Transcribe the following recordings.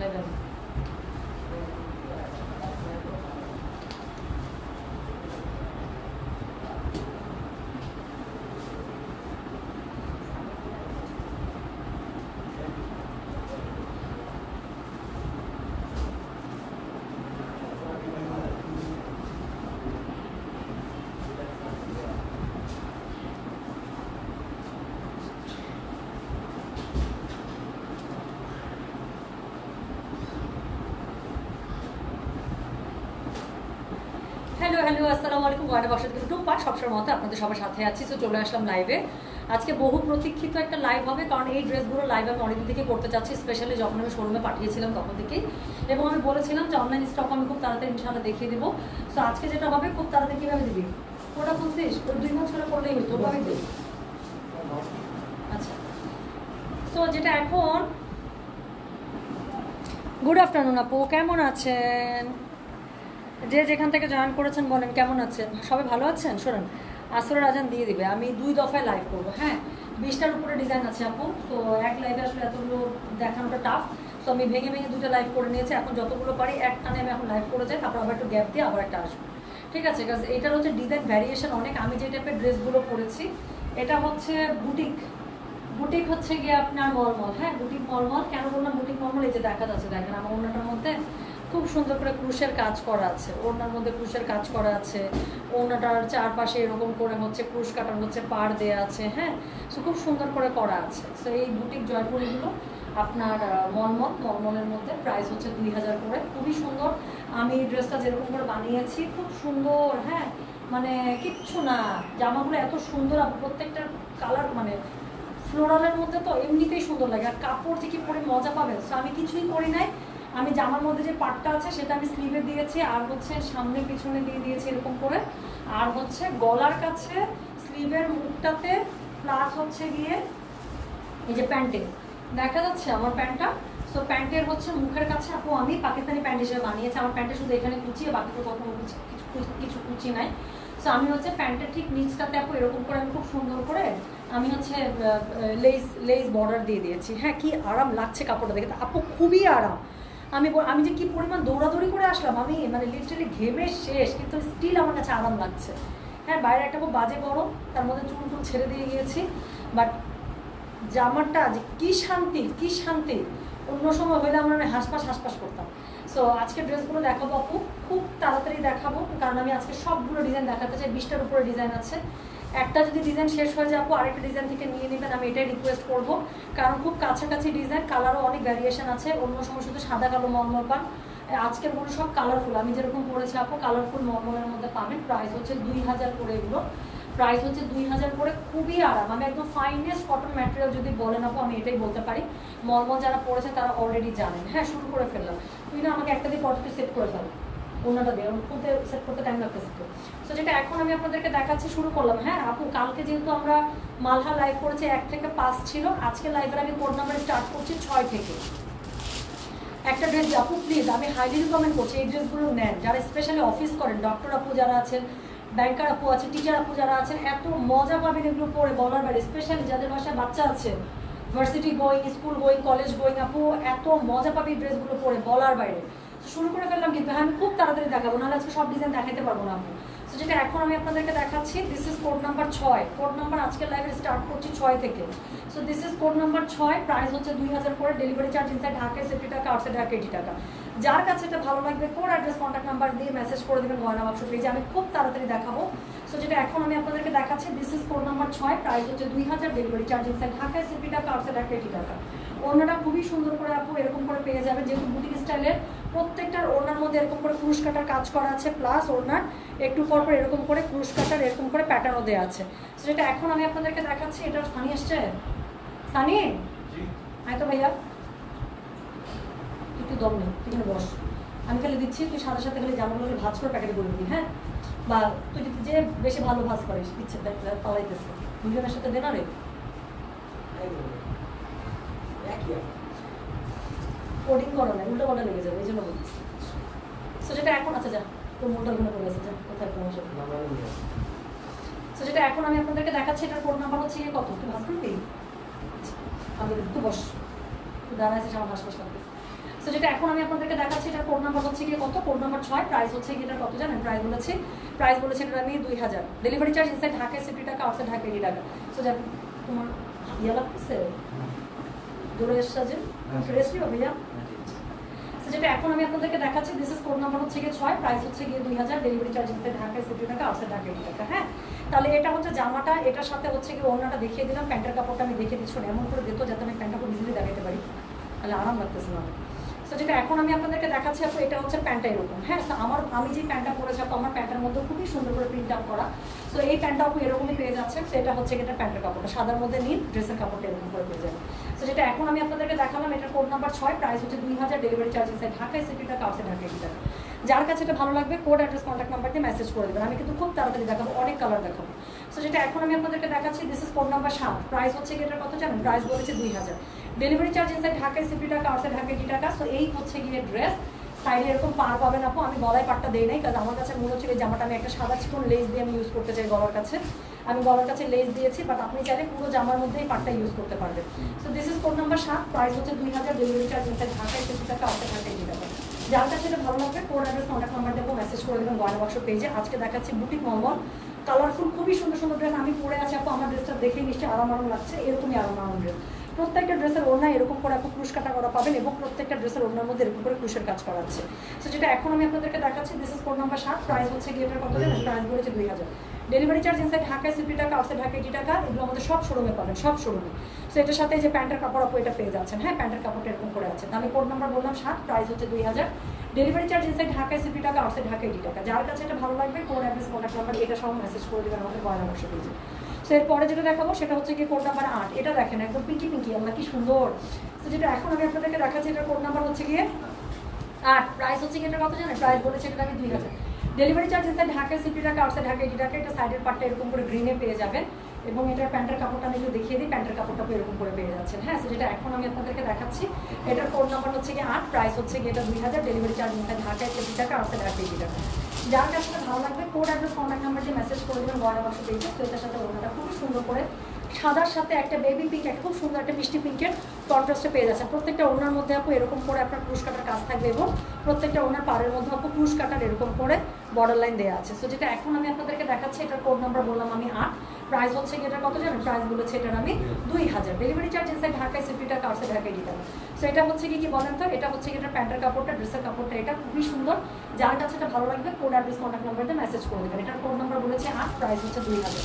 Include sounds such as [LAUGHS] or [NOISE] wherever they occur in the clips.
লাইভে hello hello, আসসালামু আলাইকুম ওয়ানে বসাত ইউটিউব পা সবসময় মতো আপনাদের সবার সাথে আছি। তো চলে আসলাম লাইভে আজকে বহু প্রতীক্ষিত একটা লাইভ হবে, কারণ এই ড্রেসগুলো লাইভ আমি অনেকদিন থেকে করতে চাচ্ছি স্পেশালি যখন আমি শোরুমে পাঠিয়েছিলাম তখন থেকেই। এবং আমি বলেছিলাম যে অনলাইন স্টক আমি খুব তাড়াতাড়ি ইনশাল্লাহ দেখিয়ে দেবো। সো আজকে যেটা হবে, খুব তাড়াতাড়ি কীভাবে দিবি? ওটা বুঝছিস ওই দুই বছরে করলেই হতো ওভাবে দিই। আচ্ছা। সো যেটা এখন গুড আফটারনুন আপু, কেমন আছেন? যে যেখান থেকে জয়েন করেছেন বলেন, কেমন আছেন? সবাই ভালো আছেন? শোনেন, আসরের আজান দিয়ে দিবে। আমি দুই দফায় লাইভ করব হ্যাঁ? বিশটার উপরে ডিজাইন আছে আপু, তো এক লাইভে আসলে এতগুলো দেখানোটা টাফ তো আমি ভেঙে ভেঙে দুটো লাইভ করে নিয়েছি, এখন যতগুলো পারি, এক টানে আমি এখন লাইভ করে যাই, তারপর আবার একটু গ্যাপ দিয়ে আবার একটা আসব। ঠিক আছে কাজ এটার হচ্ছে ডিজাইন ভ্যারিয়েশন অনেক। আমি যে টাইপের ড্রেসগুলো পরেছি, এটা হচ্ছে বুটিক বুটিক হচ্ছে গিয়ে আপনার মলমল হ্যাঁ? বুটিক মলমল। কেন বললাম বুটিক মলমল? এই যে দেখা যাচ্ছে দেখেন আমার ওনাটার মধ্যে। খুব সুন্দর করে ক্রুশের কাজ করা আছে ওনার মধ্যে ক্রুশের কাজ করা আছে ওনাটার চারপাশে এরকম করে হচ্ছে ক্রুশ কাটার হচ্ছে পার দেয়া আছে হ্যাঁ? সো খুব সুন্দর করে করা আছে। সো এই বুটিক জয়পুরিগুলো আপনার মলমল মলমলের মধ্যে প্রাইস হচ্ছে দুই হাজার করে। খুবই সুন্দর। আমি ড্রেসটা যেরকম করে বানিয়েছি, খুব সুন্দর হ্যাঁ? মানে কিচ্ছু না। জামাগুলো এত সুন্দর প্রত্যেকটার কালার মানে ফ্লোরালের মধ্যে তো এমনিতেই সুন্দর লাগে। আর কাপড় যে কি পরে মজা পাবেন সো আমি কিছুই করি নাই। আমি জামার মধ্যে যে পাটটা আছে সেটা আমি স্লিভে দিয়েছি, আর হচ্ছে সামনে পিছনে দিয়ে দিয়েছি এরকম করে। আর হচ্ছে গলার কাছে স্লিভের মুখটাতে প্লাস হচ্ছে গিয়ে এই যে প্যান্টে। দেখা যাচ্ছে আমার প্যান্টটা? সো প্যান্টের হচ্ছে মুখের কাছে আপু আমি পাকিস্তানি প্যান্ট হিসেবে বানিয়েছি। আমার প্যান্টে শুধু এখানে কুচিয়ে বাকি তো কোনো কিছু কিছু কুচি নাই। সো আমি হচ্ছে প্যান্টের ঠিক নিচটাতে আপু এরকম করে আমি খুব সুন্দর করে আমি হচ্ছে লেস লেস বর্ডার দিয়ে দিয়েছি। হ্যাঁ কি আরাম লাগছে কাপড়টা দেখে। আপু খুবই আরাম। আমি আমি যে কি পরিমাণ দৌড়াদৌড়ি করে আসলাম, আমি মানে লিটারালি ঘেমে শেষ, কিন্তু স্টিল আমার কাছে আরাম লাগছে। হ্যাঁ বাইরে একটা খুব বাজে গরম, তার মধ্যে চুল টুল ছেড়ে দিয়ে গিয়েছি। বাট জামাটা যে কী শান্তি কী শান্তি। অন্য সময় হলে আমরা আমি হাসপাস হাসপাস করতাম। সো আজকে ড্রেসগুলো দেখাবো আপু, খুব তাড়াতাড়ি দেখাবো, কারণ আমি আজকে সবগুলো ডিজাইন দেখাতে চাই, বিশটার উপরে ডিজাইন আছে। একটা যদি ডিজাইন শেষ হয়ে যাব আরেকটা ডিজাইন থেকে নিয়ে নেবেন, আমি এটাই রিকোয়েস্ট করব। কারণ খুব কাছাকাছি ডিজাইন কালারও অনেক ভ্যারিয়েশন আছে। অন্য সময় শুধু সাদা, কালো, মর্মর পান। আজকেরগুলো সব কালারফুল আমি যেরকম পরেছি, আপু কালারফুল মর্মরের মধ্যে পাবেন। প্রাইস হচ্ছে দুই হাজার করে এগুলো। প্রাইস হচ্ছে দুই হাজার করে, খুবই আরাম। আমি একদম ফাইনেস্ট কটন ম্যাটেরিয়াল যদি বলেন, আপু, আমি এটাই বলতে পারি। মলমল যারা পড়েছে তারা অলরেডি জানেন। হ্যাঁ শুরু করে ফেললাম। তুই না আমাকে একটা দিয়ে পটকে সেট করে ফেল। অন্যটা দিয়ে খুলতে সেট করতে টাইম লাগতেছে তো। সো যেটা এখন আমি আপনাদেরকে দেখাচ্ছি, শুরু করলাম। হ্যাঁ আপু, কালকে যেহেতু আমরা মালহা লাইভ করেছি, এক থেকে পাঁচ ছিল, আজকে লাইভের আমি কোড নাম্বার স্টার্ট করছি ছয় থেকে। একটা ড্রেস আপু প্লিজ আমি হাইলি রিকমেন্ড করছি এই ড্রেসগুলো নেন। যারা স্পেশালি অফিস করেন ডক্টর আপু যারা আছেন ব্যাংকার আপু আছে টিচার আপু যারা আছেন, এত মজা পাবেন এগুলো পড়ে বলার বাইরে স্পেশালি যাদের বাসায় বাচ্চা আছে। Varsity going school going college going আপু, এত মজা পাবে এই ড্রেসগুলো পরে বলার বাইরে। শুরু করে ফেললাম কিন্তু হ্যাঁ আমি খুব তাড়াতাড়ি দেখাবো, নাহলে আজকে সব ডিজাইন দেখাতে পারব না আমি। তো যেটা এখন আমি আপনাদেরকে দেখাচ্ছি দিস ইজ কোড নাম্বার ছয়। কোড নাম্বার আজকের লাইভে স্টার্ট করছি ছয় থেকে। So this is code number ছয় প্রাইস হচ্ছে দুই হাজার করে delivery charge inside Dhaka sixty টাকা আউটসাইড ঢাকা এইটি টাকা। যার কাছে এটা ভালো লাগবে কোড অ্যাড্রেস কন্ট্যাক্ট নাম্বার দিয়ে মেসেজ করে দেবেন, গয়না বাক্স পেজে আমি খুব তাড়াতাড়ি দেখাবো। সো যেটা এখন আমি আপনাদেরকে দেখাচ্ছি দিস ইজ কোড নাম্বার ছয় প্রাইস হচ্ছে দুই হাজার ডেলিভারি চার্জ ইনসাইড ঢাকায় সেফটি টাকা আউটসাইড ঢাকা এইটি টাকা ওড়নাটা খুবই সুন্দর করে আপু এরকম করে পেয়ে যাবে যেহেতু বুটিক স্টাইলের প্রত্যেকটার ওড়নার মধ্যে এরকম করে ক্রুশ কাটার কাজ করা আছে প্লাস ওড়নার একটু পর পর এরকম করে ক্রুশ কাটার এরকম করে প্যাটার্নও দেওয়া আছে। তো যেটা এখন আমি আপনাদেরকে দেখাচ্ছি এটা সানি আসছে? সানি? আয় তো ভাইয়া। একটু দম নেই তুই বস। আমি খালি দিচ্ছি তুই সাথে সাথে খালি জামাগুলো ভাজ করে প্যাকেটে করে দিবি হ্যাঁ? বা তুই যদি যে বেশি ভালো ভাজ করিস ইচ্ছে পালাইতেছে। দুজনের সাথে দে না রে কোডিং করো না উল্টো পাল্টা লেগে যাবে এই জন্য বলছি সো যেটা এখন আছে যা তোর মনটা ঘুরে পড়ে গেছে যা কোথায় সাথে সো যেটা এখন আমি আপনাদেরকে দেখাচ্ছি এটার কোড নাম্বার হচ্ছে গিয়ে কত? তুই ভাস করবি? আমি একটু বস। তুই দাঁড়ায় আছিস আমার সো তো যেটা এখন আমি আপনাদেরকে দেখাচ্ছি এটার কোড নাম্বার হচ্ছে গিয়ে কত? কোড নাম্বার ছয় প্রাইস হচ্ছে গিয়ে এটার কত জানেন? প্রাইস বলেছি। প্রাইস বলেছি এটা আমি দুই হাজার। ডেলিভারি চার্জ ইনসাইড ঢাকায় সিফটি টাকা আউটসাইড ঢাকা এইটি টাকা। তো যাক তোমার ইয়ে লাগতেছে? দূরে এসছে যে? রেস্ট্রি হবে ভাইয়া? যেটা এখন আমি আপনাদেরকে দেখাচ্ছি দিস ইজ কোড নাম্বার হচ্ছে গিয়ে ছয় প্রাইস হচ্ছে গিয়ে দুই হাজার। ডেলিভারি চার্জ ইনসাইড ঢাকায় সিফটি টাকা আউটসাইড ঢাকা এইটি টাকা হ্যাঁ? তাহলে এটা হচ্ছে জামাটা এটার সাথে হচ্ছে গিয়ে ওড়নাটা দেখিয়ে দিলাম। প্যান্টের কাপড়টা আমি দেখিয়ে দিচ্ছি এমন করে দিত যাতে আমি প্যান্টটা খুব ইজিলি দেখাতে পারি। তাহলে আরাম লাগতেছে না। তো যেটা এখন আমি আপনাদেরকে দেখাচ্ছি, আপু, এটা হচ্ছে প্যান্টটা এরকম হ্যাঁ? তো আমার, আমি যে প্যান্টটা পরেছি, আপু, আমার প্যান্টের মধ্যে খুবই সুন্দর করে প্রিন্ট আউট করা। তো এই প্যান্টটা আপনি এরকমই পেয়ে যাচ্ছেন যাচ্ছে এটা হচ্ছে এটা প্যান্টের কাপড়টা, সাদার মধ্যে নিন ড্রেসের কাপড়টা এরকম করে পেয়ে যাবে তো যেটা এখন আমি আপনাদেরকে দেখালাম এটা কোড নাম্বার ছয় প্রাইস হচ্ছে দুই হাজার ডেলিভারি চার্জ ইনসাইড ঢাকায় সিটিটা কাউসে ঢাকায় যার কাছে এটা ভালো লাগবে কোড অ্যাড্রেস কন্ট্যাক্ট নাম্বার দিয়ে মেসেজ করে দেবেন। আমি কিন্তু খুব তাড়াতাড়ি দেখাবো, অনেক কালার দেখাবো। সো যেটা এখন আমি আপনাদেরকে দেখাচ্ছি দিস ইজ কোড নাম্বার সাত। প্রাইস হচ্ছে কি এটার কত জানেন? প্রাইস বলেছে দুই হাজার। ডেলিভারি চার্জ ইনসাইড ঢাকায় সিফটি টাকা আউটসাইড ঢাকায় কি টাকা? সো এই হচ্ছে গিয়ে ড্রেস সাইডে এরকম পার পাবেন আপু। আমি গলায় পাটটা দেই নাই, কারণ আমার কাছে মনে হচ্ছে এই জামাটা আমি একটা সাদা চিকন লেস দিয়ে আমি ইউজ করতে চাই গলার কাছে। আমি গলার কাছে লেস দিয়েছি বাট আপনি চাইলে পুরো জামার মধ্যেই পাটটা ইউজ করতে পারবেন। So this is code number সাত। প্রাইস হচ্ছে দুই হাজার। ডেলিভারি চার্জ ইনসাইড ঢাকায় সিফটি টাকা আউটসাইড ঢাকায় কি টাকা? যার কাছে এটা ভালো লাগবে কোড অ্যাড্রেস কন্ট্যাক্ট নাম্বার দেবো মেসেজ করে দেবেন গয়না বাক্স পেজে আজকে দেখাচ্ছি বুটিক মহম্মদ কালারফুল খুবই সুন্দর সুন্দর ড্রেস আমি পরে আছি আপু, আমার ড্রেসটা দেখেই নিশ্চয়ই আরাম আরাম লাগছে। এরকমই আরাম আরাম ড্রেস প্রত্যেকটা ড্রেসের ওড়না এরকম করে আপু ক্রুশ কাটা করা পাবেন এবং প্রত্যেকটা ড্রেসের ওড়নার মধ্যে এরকম করে ক্রুশের কাজ করা আছে। সো যেটা এখন আমি আপনাদেরকে দেখাচ্ছি দিস ইজ কোড নাম্বার সাত প্রাইস হচ্ছে গিয়ে কত প্রাইস বলেছে দুই হাজার। ডেলিভারি চার্জ ইনসাইড ঢাকায় সিপি টাকা আউটসাইড ঢাকা এইটি টাকা, এগুলো আমাদের সব শোরুমে পাবেন, সব শোরুমে সো এটার সাথে যে প্যান্টের কাপড় আপু এটা পেয়ে যাচ্ছেন। হ্যাঁ প্যান্টের কাপড়টা এরকম করে আছে। আমি কোড নাম্বার বললাম, সাত প্রাইস হচ্ছে দুই হাজার। ডেলিভারি চার্জ ইনসাইড ঢাকায় সিপি টাকা আউটসাইড ঢাকা এইটি টাকা। যার কাছে এটা ভালো লাগবে কোড অ্যাড্রেস কন্ট্যাক্ট নাম্বার এটা সব মেসেজ করে দেবেন আমাদের বাক্স পেজে সো এরপরে যেটা দেখাবো, সেটা হচ্ছে কি কোড নাম্বার আট। এটা দেখেন, একদম পিঙ্কি পিঙ্কি, আল্লাহ কি সুন্দর। তো যেটা এখন আমি আপনাদেরকে দেখাচ্ছি, এটার কোড নাম্বার হচ্ছে গিয়ে আট। প্রাইস হচ্ছে কি এটা কত জানেন? প্রাইস বলেছে এটা আমি দুই হাজার। ডেলিভারি চার্জ ইনসাইড ঢাকায় সিপি টাকা আউটসাইড ঢাকা এইটি টাকা, এটা সাইডের পার্টটা এরকম করে গ্রিনে পেয়ে যাবেন এবং এটার প্যান্টের কাপড়টা আমি একটু দেখিয়ে দিই প্যান্টের কাপড়টা এরকম করে পেয়ে যাচ্ছেন। হ্যাঁ সো যেটা এখন আমি আপনাদেরকে দেখাচ্ছি, এটার কোড নাম্বার হচ্ছে কি আট প্রাইস হচ্ছে কি এটা দুই হাজার ডেলিভারি চার্জ ইনসাইড ঢাকায় সিপি টাকা আউটসাইড ঢাকা এইটি টাকা। যার কাছে এটা ভালো লাগবে কোড অ্যাড্রেস কন্ট্যাক্ট নাম্বার দিয়ে মেসেজ করে দেবেন গয়না বাক্স পেয়েছে তো এটার সাথে ওনাটা খুব সুন্দর করে সাদার সাথে একটা বেবি পিঙ্ক একটা খুব সুন্দর একটা মিষ্টি পিঙ্কের কন্ট্রাস্টে পেয়ে যাচ্ছে প্রত্যেকটা ওনার মধ্যে আপু এরকম করে আপনার ক্রুশ কাটার কাজ থাকবে এবং প্রত্যেকটা ওনার পাড়ের মধ্যে আপু ক্রুশ কাটার এরকম করে বর্ডার লাইন দেওয়া আছে। সো যেটা এখন আমি আপনাদেরকে দেখাচ্ছি, এটার কোড নাম্বার বললাম আমি আট। প্রাইস হচ্ছে কি এটার কত জানেন? প্রাইস বলেছে এটার আমি দুই হাজার। ডেলিভারি চার্জ ইনসাইড ঢাকায় সিফটিটা কার্সে ঢাকায় দিতে হবে। সো এটা হচ্ছে কি কি বলেন তো? এটা হচ্ছে এটা প্যান্টের কাপড়টা, ড্রেসের কাপড়টা। এটা খুবই সুন্দর। যার কাছে এটা ভালো লাগবে কোড অ্যাড্রেস কন্ট্যাক্ট নাম্বার দিয়ে মেসেজ করে দেবেন। এটার কোড নাম্বার বলেছে আট প্রাইস হচ্ছে দুই হাজার।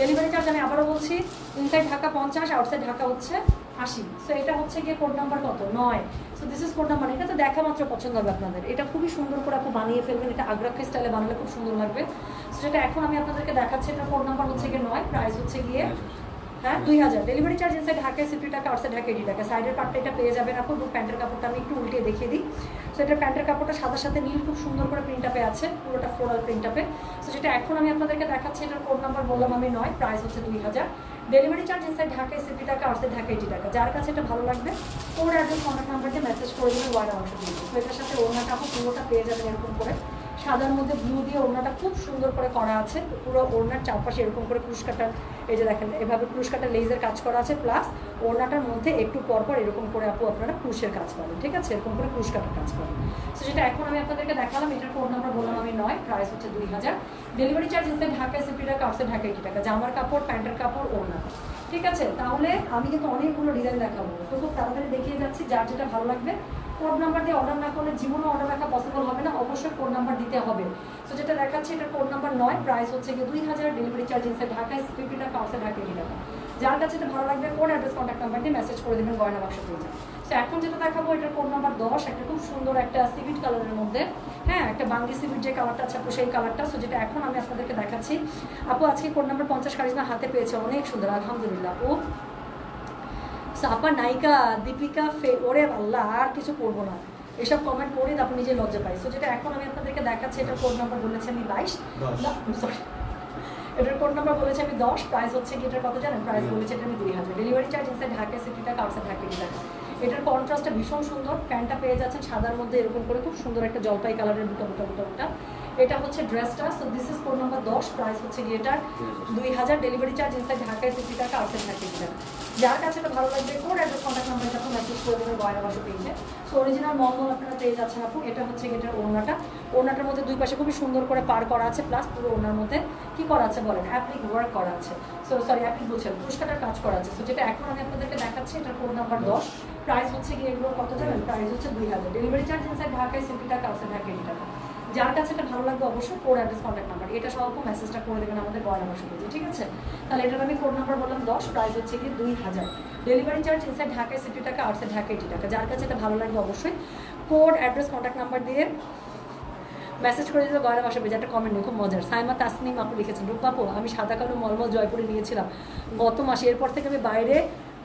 ডেলিভারি চার্জ আমি আবারও বলছি ইনসাইড ঢাকা পঞ্চাশ আউটসাইড ঢাকা হচ্ছে আশি সো এটা হচ্ছে গিয়ে কোড নাম্বার কত? নয়। So this is code number এটা তো দেখা মাত্র পছন্দ হবে আপনাদের। এটা খুবই সুন্দর করে আপনি বানিয়ে ফেলবেন। এটা আগ্রাক্ষী স্টাইলে বানালে খুব সুন্দর লাগবে। সো যেটা এখন আমি আপনাদেরকে দেখাচ্ছি। এটা কোড নাম্বার হচ্ছে গিয়ে নয়। প্রাইস হচ্ছে গিয়ে হ্যাঁ দুই হাজার। ডেলিভারি চার্জ ইনসাইড ঢাকায় সিফটি টাকা আউটসাইড ঢাকা এইটি টাকা। সাইডের পার্টটা এটা পেয়ে যাবেন আপনি এবং প্যান্টের কাপড়টা আমি একটু উল্টিয়ে দেখিয়ে দিই। সো এটা প্যান্টের কাপড়টা সাদার সাথে নীল খুব সুন্দর করে প্রিন্ট আপে আছে। পুরোটা ফ্লোরাল প্রিন্ট আপে সো যেটা এখন আমি আপনাদেরকে দেখাচ্ছি। এটার কোড নাম্বার বললাম আমি নয়। প্রাইস হচ্ছে দুই হাজার। ডেলিভারি চার্জ এসে ঢাকায় সিপি টাকা আসতে ঢাকা এইটি টাকা। যার কাছে এটা ভালো লাগবে, ওর অ্যাড্রেস কন্ট্যাক্ট নাম্বার দিয়ে মেসেজ করে দেবে ওয়ার্ড অংশ দিয়ে তো এটার সাথে ওনার টাকা পুরোটা পেয়ে যাবেন এরকম করে। সাদার মধ্যে ব্লু দিয়ে ওড়নাটা খুব সুন্দর করে করা আছে। পুরো ওড়নার চারপাশে এরকম করে কাটার এই যে দেখেন, এভাবে কাটার লেজের কাজ করা আছে প্লাস ওড়নাটার মধ্যে একটু পরপর এরকম করে আপু আপনারা ক্রুশের কাজ পাবেন ঠিক আছে? এরকম করে ক্রুশ কাটার কাজ পাবেন তো যেটা এখন আমি আপনাদেরকে দেখালাম, এটার ফোন নাম্বার বললাম আমি নয় প্রাইস হচ্ছে দুই হাজার। ডেলিভারি চার্জ ইনসাইড ঢাকায় সিপি টাকা আউটসাইড ঢাকা এইটি টাকা, জামার কাপড়, প্যান্টের কাপড়, ওড়না। ঠিক আছে? তাহলে আমি কিন্তু অনেকগুলো ডিজাইন দেখাবো। তো খুব তাড়াতাড়ি দেখিয়ে যাচ্ছি, যার যেটা ভালো লাগবে কোড নাম্বার দিয়ে অর্ডার না করলে জীবনে অর্ডার রাখা পসিবল হবে না। অবশ্যই কোড নাম্বার দিতে হবে। সো যেটা দেখাচ্ছি, এটা কোড নাম্বার নয়। প্রাইস হচ্ছে গিয়ে দুই হাজার ডেলিভারি চার্জ ঢাকায় ফিফটি টাকা আউটসাইড ঢাকা এইটি টাকা। যার কাছে ভালো লাগবে কোড অ্যাড্রেস কন্ট্যাক্ট নাম্বার দিয়ে মেসেজ করে দেবেন, গয়না বাক্স পেয়ে তো এখন যেটা দেখাবো এটার কোড নাম্বার দশ। একটা খুব সুন্দর একটা সিভিট কালারের মধ্যে। হ্যাঁ একটা বাঙ্গি সিভিট যে কালারটা আছে, আপু, সেই কালারটা সো যেটা এখন আমি আপনাদেরকে দেখাচ্ছি। আপু, আজকে কোড নাম্বার পঞ্চাশ কারিজমা হাতে পেয়েছে, অনেক সুন্দর, আলহামদুলিল্লাহ ও সাপা নায়িকা দীপিকা ফে ওরে আল্লাহ আর কিছু করব না। এসব কমেন্ট পড়ে তারপর নিজে লজ্জা পাই সো যেটা এখন আমি আপনাদেরকে দেখাচ্ছি এটার কোড নাম্বার বলেছি আমি বাইশ। সরি এটার কোড নাম্বার বলেছি আমি দশ প্রাইস হচ্ছে কি এটার কত জানেন? প্রাইস বলেছে এটা আমি দুই হাজার। Delivery charge inside Dhaka sixty টাকা আউটসাইড ঢাকা টাকা এটার কন্ট্রাস্টটা ভীষণ সুন্দর। প্যান্টটা পেয়ে যাচ্ছেন সাদার মধ্যে এরকম করে খুব সুন্দর একটা জলপাই কালারের বুটা বুটা বুটা বুটা এটা হচ্ছে ড্রেসটা so this is code number দশ প্রাইস হচ্ছে গিয়ে এটার দুই হাজার ডেলিভারি চার্জ ইনসাইড ঢাকায় ফিফটি টাকা আউটসাইড থার্টি টাকা। যার কাছে এটা ভালো লাগবে কোড অ্যাড্রেস কন্ট্যাক্ট নাম্বারটা আপনি মেসেজ করে দেবেন গয়না বাসা পেজে সো অরিজিনাল মলমল আপনারা পেয়ে যাচ্ছেন আপু এটা হচ্ছে গিয়ে এটার ওড়নাটা। ওড়নাটার মধ্যে দুই পাশে খুবই সুন্দর করে পার করা আছে প্লাস পুরো ওনার মধ্যে কি করা আছে বলেন? অ্যাপ্লিক ওয়ার্ক করা আছে। সো সরি অ্যাপ্লিক বলছেন পুরস্কারটার কাজ করা আছে। সো যেটা এখন আমি আপনাদেরকে দেখাচ্ছি এটার কোড নাম্বার দশ। প্রাইস হচ্ছে গিয়ে এগুলো কত জানেন? প্রাইস হচ্ছে দুই হাজার। ডেলিভারি চার্জ ইনসাইড ঢাকায় সিফটি টাকা আউটসাইড ঢাকা এইটি টাকা। যার কাছে এটা ভালো লাগবে অবশ্যই কোড অ্যাড্রেস কন্ট্যাক্ট নাম্বার এটা সহ মেসেজটা করে দেবেন আমাদের গয়না বসে ঠিক আছে? তাহলে এটার আমি কোড নাম্বার বললাম দশ প্রাইস হচ্ছে কি দুই হাজার। ডেলিভারি চার্জ ইনসাইড ঢাকায় সিফটি টাকা আউটসাইড ঢাকা এইটি টাকা। যার কাছে এটা ভালো লাগবে অবশ্যই কোড অ্যাড্রেস কন্ট্যাক্ট নাম্বার দিয়ে মেসেজ করে দিতে গয়না বাসা পেজে একটা কমেন্ট নেই খুব মজার। সাইমা তাসনিম আপু লিখেছেন রূপাপু আমি সাদা কালো মলমল জয়পুরে নিয়েছিলাম। গত মাসে, এরপর থেকে আমি বাইরে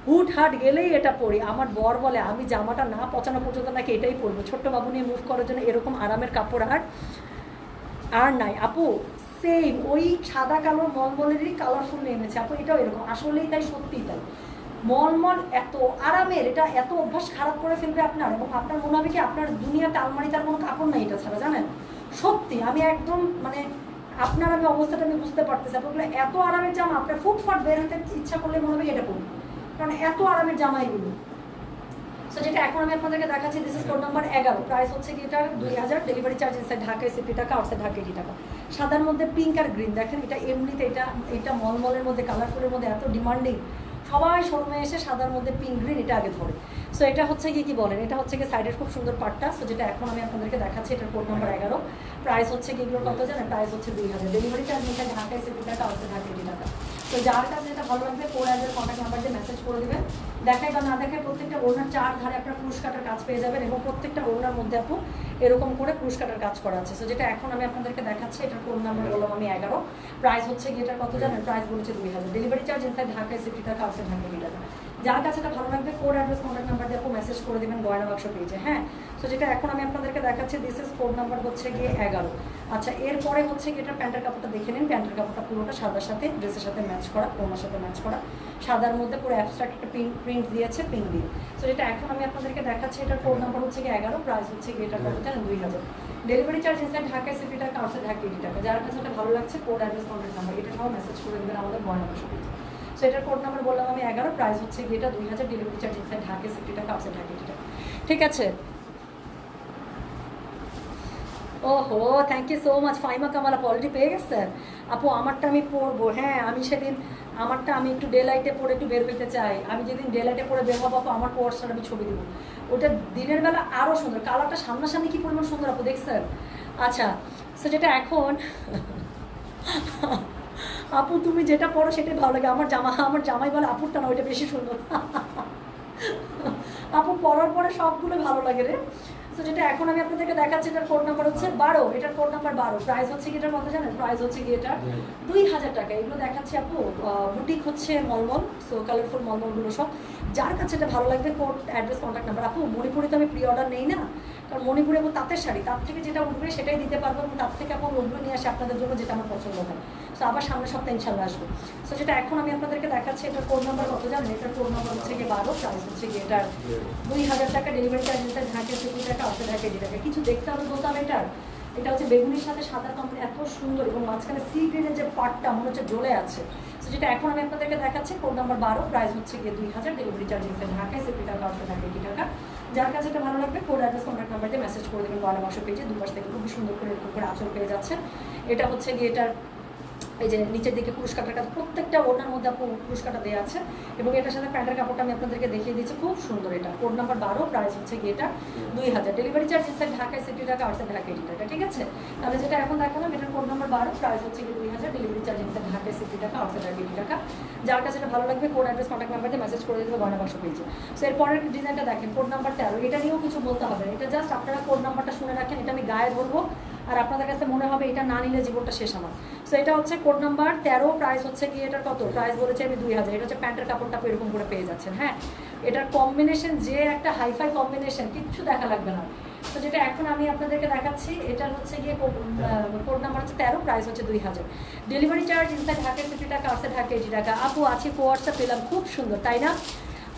হুট হাট গেলেই এটা পরি আমার বর বলে, আমি জামাটা না পচানো পর্যন্ত নাকি এটাই পরবো। ছোট্ট বাবু নিয়ে মুভ করার জন্য এরকম আরামের কাপড় আর আর নাই। আপু সেম ওই সাদা কালো মলমলেরই কালারফুল নিয়ে এনেছে। আপু, এটাও এরকম। আসলেই তাই, সত্যিই তাই। মলমল এত আরামের, এটা এত অভ্যাস খারাপ করে ফেলবে আপনার। এবং আপনার মনে হবে কি আপনার দুনিয়াতে আলমারি তার কোনো কাপড় নাই এটা ছাড়া, জানেন? সত্যি, আমি একদম মানে আপনার আমি অবস্থাটা আমি বুঝতে পারতেছি। আপনার এত আরামের জামা, আপনার ফুটফাট বের হতে ইচ্ছা করলে মনে হবে এটা করুন কারণ এত আরামের জামা এগুলো সো যেটা এখন আমি আপনাদেরকে দেখাচ্ছি দিস ইজ কোড নাম্বার এগারো। প্রাইস হচ্ছে কি এটা দুই হাজার ডেলিভারি চার্জ ইনসাইড ঢাকায় সিপি টাকা আউটসাইড ঢাকা এইটি টাকা। সাদার মধ্যে পিঙ্ক আর গ্রিন দেখেন এটা এমনিতে এটা এটা মলমলের মধ্যে কালারফুলের মধ্যে এত ডিমান্ডিং সবাই শোরুমে এসে সাদার মধ্যে পিঙ্ক গ্রিন এটা আগে ধরে। সো এটা হচ্ছে কি কি বলেন? এটা হচ্ছে কি সাইডের খুব সুন্দর পার্টটা সো যেটা এখন আমি আপনাদেরকে দেখাচ্ছি, এটার কোড নাম্বার এগারো। প্রাইস হচ্ছে কি, এগুলোর কত জানেন? প্রাইস হচ্ছে দুই হাজার। ডেলিভারি চার্জ ইনসাইড ঢাকায় সিপি টাকা আউটসাইড ঢাকা এইটি টাকা। তো যার কাছে যেটা ভালো লাগবে ফোর হাজার কন্ট্যাক্ট নাম্বার দিয়ে মেসেজ করে দেবেন। দেখাই বা না দেখায় প্রত্যেকটা ওনার চার ধারে আপনার পুরস্কারের কাজ পেয়ে যাবেন এবং প্রত্যেকটা ওনার মধ্যে আপু এরকম করে পুরস্কারের কাজ করা আছে। সো যেটা এখন আমি আপনাদেরকে দেখাচ্ছি, এটার কোন নাম্বার বললাম আমি এগারো। প্রাইস হচ্ছে কি এটার কত জানেন? প্রাইস বলেছে দুই হাজার। ডেলিভারি চার্জ ইনসাইড ঢাকায় সিফটি টাকা আউটসাইড ঢাকা দুই টাকা যার কাছে এটা ভালো লাগবে কোড অ্যাড্রেস কন্ট্যাক্ট নাম্বার দিয়ে আপু মেসেজ করে দেবেন গয়না বাক্স পেয়েছে হ্যাঁ? সো যেটা এখন আমি আপনাদেরকে দেখাচ্ছি দিস ইজ কোড নাম্বার হচ্ছে গিয়ে এগারো। আচ্ছা এরপরে হচ্ছে কি এটা প্যান্টের কাপড়টা দেখে নিন। প্যান্টের কাপড়টা পুরোটা সাদার সাথে, ড্রেসের সাথে ম্যাচ করা ওনার সাথে ম্যাচ করা। সাদার মধ্যে পুরো অ্যাবস্ট্রাক্ট একটা পিঙ্ক প্রিন্ট দিয়েছে পিঙ্ক দিয়ে। সো যেটা এখন আমি আপনাদেরকে দেখাচ্ছি, এটার কোড নাম্বার হচ্ছে গিয়ে এগারো প্রাইস হচ্ছে গিয়ে এটা কত জানেন দুই হাজার। ডেলিভারি চার্জ ইনসাইড ঢাকায় সিটি টাকা আউটসাইড ঢাকা এইটি টাকা যার কাছে এটা ভালো লাগছে কোড অ্যাড্রেস কন্ট্যাক্ট নাম্বার এটা সহ মেসেজ করে দেবেন আমাদের বাক্স পেজে সো এটার কোড নাম্বার বললাম আমি এগারো প্রাইস হচ্ছে গিয়ে এটা দুই হাজার। Delivery charge inside Dhaka sixty টাকা আউটসাইড ঢাকা এইটি টাকা ঠিক আছে ওহো thank you so much Faima Kamal, আপু অলরেডি পেয়ে গেছেন? আপু, আমারটা আমি পরবো হ্যাঁ আমি সেদিন, আমারটা আমি একটু ডে লাইটে পরে একটু বের হইতে চাই। আমি যেদিন ডে লাইটে পরে বের হব, আপু, আমার পোর্সটার আমি ছবি দেবো। ওটা দিনের বেলা আরও সুন্দর, কালারটা সামনাসামনি কি পরিমাণ সুন্দর আপু, দেখছেন? আচ্ছা সো যেটা এখন, [LAUGHS] আপু, তুমি যেটা পরো সেটাই ভালো লাগে। আমার জামা, আমার জামাই বলে আপুরটা না, ওইটা বেশি সুন্দর। [LAUGHS] আপু, পরার পরে সবগুলো ভালো লাগে রে। তো যেটা এখন আমি আপনাদেরকে দেখাচ্ছি এটার কোড নাম্বার হচ্ছে বারো। এটার কোড নাম্বার বারো। প্রাইস হচ্ছে কি এটার কত জানেন? প্রাইস হচ্ছে কি এটা? দুই হাজার টাকা। এগুলো দেখাচ্ছি আপু। বুটিক হচ্ছে মলমল সো কালারফুল মলমলগুলো সব। যার কাছে এটা ভালো লাগবে কোড অ্যাড্রেস কন্ট্যাক্ট নাম্বার আপু মণিপুরে তো আমি প্রি অর্ডার নেই না। কারণ মণিপুরে এবং তাঁতের শাড়ি তার থেকে যেটা উঠবে সেটাই দিতে পারব এবং তার থেকে এখন অন্য নিয়ে আসে আপনাদের জন্য যেটা আমার পছন্দ হয়। সো আবার সামনের সপ্তাহে ইনশাল্লাহ আসব। সো যেটা এখন আমি আপনাদেরকে দেখাচ্ছি, এটার কোড নাম্বার কত জানেন? এটার কোড নাম্বার হচ্ছে গিয়ে বারো প্রাইস হচ্ছে গিয়ে এটার দুই হাজার টাকা ডেলিভারি চার্জ এটা ঢাকে সিটি টাকা অর্থ ঢাকে এটি টাকা কিছু দেখতে হবে বলতে হবে এটার? এটা হচ্ছে বেগুনির সাথে সাদা কম্পানি এত সুন্দর এবং মাঝখানে সি গ্রিনের যে পার্টটা মনে হচ্ছে জ্বলে আছে। তো যেটা এখন আমি আপনাদেরকে দেখাচ্ছি কোড নাম্বার বারো প্রাইস হচ্ছে গিয়ে দুই হাজার ডেলিভারি চার্জ হিসেবে ঢাকায় সেফটি টাকা অর্থ থাকে এটি টাকা যার কাছে এটা ভালো লাগবে কোড অ্যাড্রেস কন্ট্যাক্ট নাম্বার দিয়ে মেসেজ করে দেবেন, বারো মাসে পেয়েছে পেজে মাস থেকে খুবই সুন্দর করে এরকম করে আচর পেয়ে যাচ্ছে এটা হচ্ছে গিয়ে এটার এই যে নিচের দিকে পুরস্কারটার কাছে প্রত্যেকটা ওনার মধ্যে পুরস্কারটা দেওয়া আছে এবং এটার সাথে প্যান্টের কাপড়টা আমি আপনাদেরকে দেখিয়ে দিচ্ছি খুব সুন্দর এটা। কোড নাম্বার বারো প্রাইস হচ্ছে গিয়ে এটা? দুই হাজার। ডেলিভারি চার্জ ইনসাইড ঢাকায় সিটি টাকা আউটসাইড ঢাকা এইটি টাকা ঠিক আছে? তাহলে যেটা এখন দেখালাম, এটার কোড নাম্বার বারো প্রাইস হচ্ছে গিয়ে দুই হাজার। ডেলিভারি চার্জ ইনসাইড ঢাকায় সিটি টাকা ঢাকা এইটি টাকা যার কাছে এটা ভালো লাগবে, কোড অ্যাড্রেস কন্ট্যাক্ট নাম্বার দিয়ে মেসেজ করে দিতে গয়না বাক্স পেয়েছে সো এরপরের ডিজাইনটা দেখেন, কোড নাম্বার তেরো। এটা নিয়েও কিছু বলতে হবে এটা জাস্ট আপনারা কোড নাম্বারটা শুনে রাখেন, এটা আমি গায়ে বলব আর আপনাদের কাছে মনে হবে, এটা না নিলে জীবনটা শেষ আমার। সো এটা হচ্ছে কোড নাম্বার তেরো প্রাইস হচ্ছে কি এটার কত? প্রাইস বলেছে আমি দুই হাজার। এটা হচ্ছে প্যান্টের কাপড়টা এরকম করে পেয়ে যাচ্ছেন হ্যাঁ? এটার কম্বিনেশন যে একটা হাইফাই কম্বিনেশন কিচ্ছু দেখা লাগবে না। তো যেটা এখন আমি আপনাদেরকে দেখাচ্ছি এটা হচ্ছে গিয়ে কোড নাম্বার হচ্ছে তেরো প্রাইস হচ্ছে দুই হাজার। Delivery charge inside Dhaka sixty টাকা আছে ঢাকা এইটি টাকা। আপু, আছে হোয়াটসঅ্যাপ পেলাম, খুব সুন্দর, তাই না?